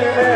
Yeah.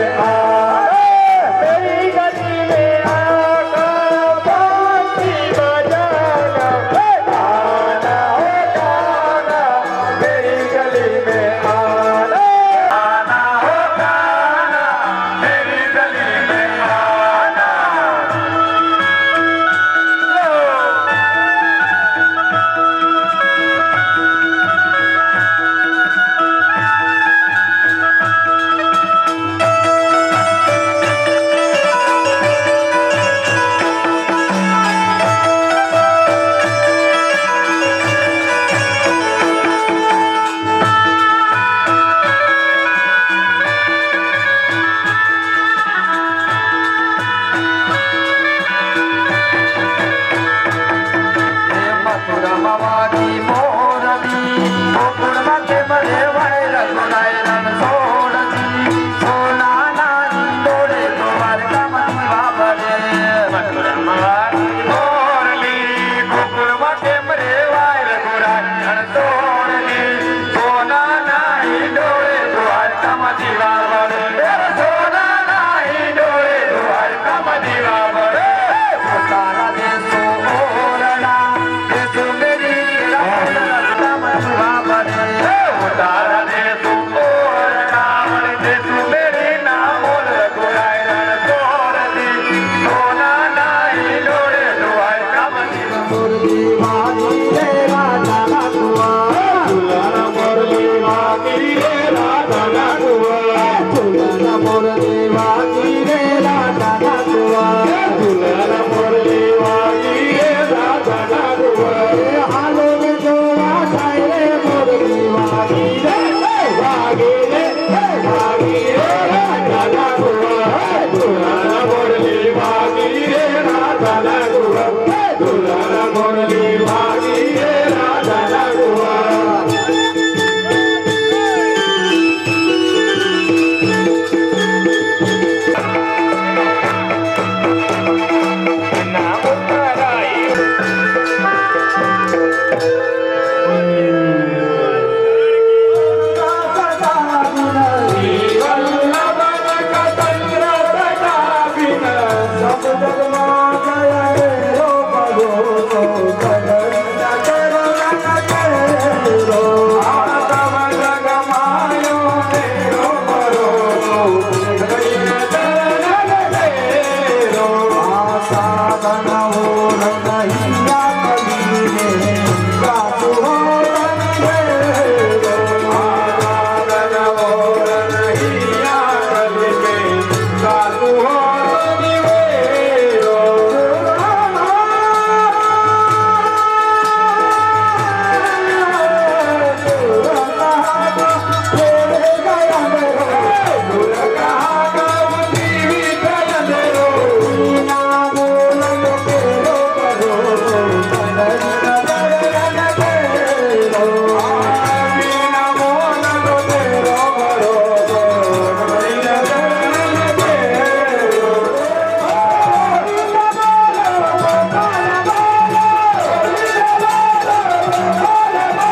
Hare Hare Hallelujah.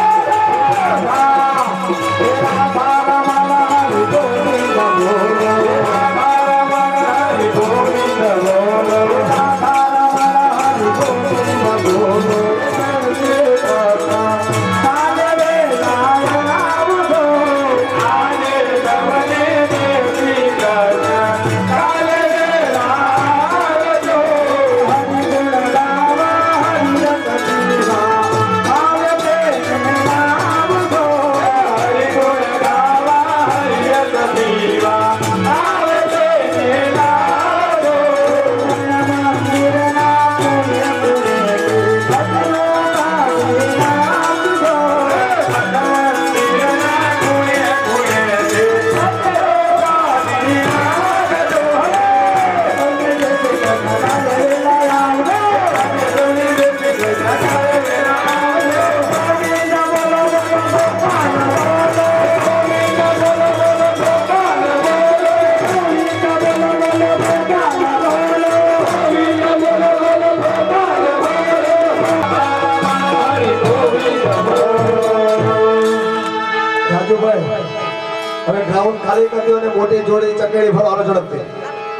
હવે ground ખાલી કરી અને મોટી જોડી ચકેડી ફરવાનો ઝડપથી.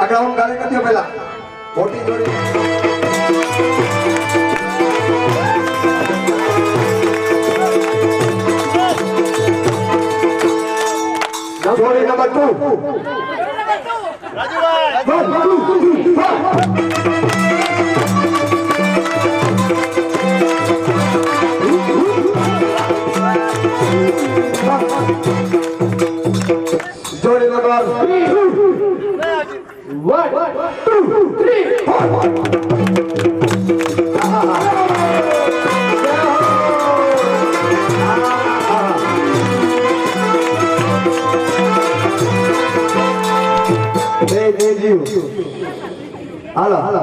આ ગ્રાઉન્ડ ખાલી કરી પહેલા. મોટી જોડી. જોડી નંબર ટુ. જોડી જીવ હાલો હાલો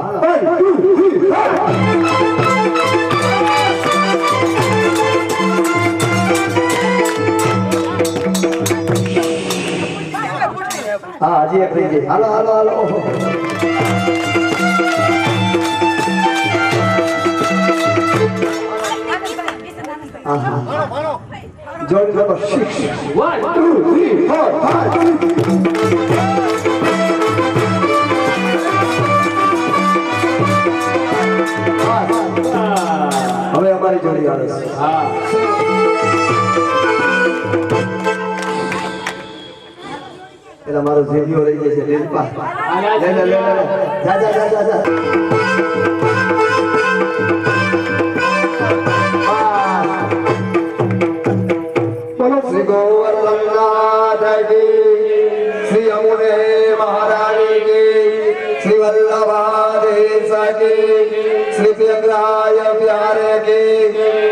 હા હજી એક રહી ગઈ હાલો હાલો હાલો હા હા જોડી number six one two three four અમારી જોડી આવે છે એટલે મારો ઝેરીઓ રહી ગયો છે રેલપા લે લે લે લે જા જા જા જા જા બોલો શ્રી ગોવર્ધનનાથ કી શ્રી અમુને મહારાણી કી શ્રી વલ્લભાદેશ કી શ્રી પ્રિયગ્રાય Rabbi Araki.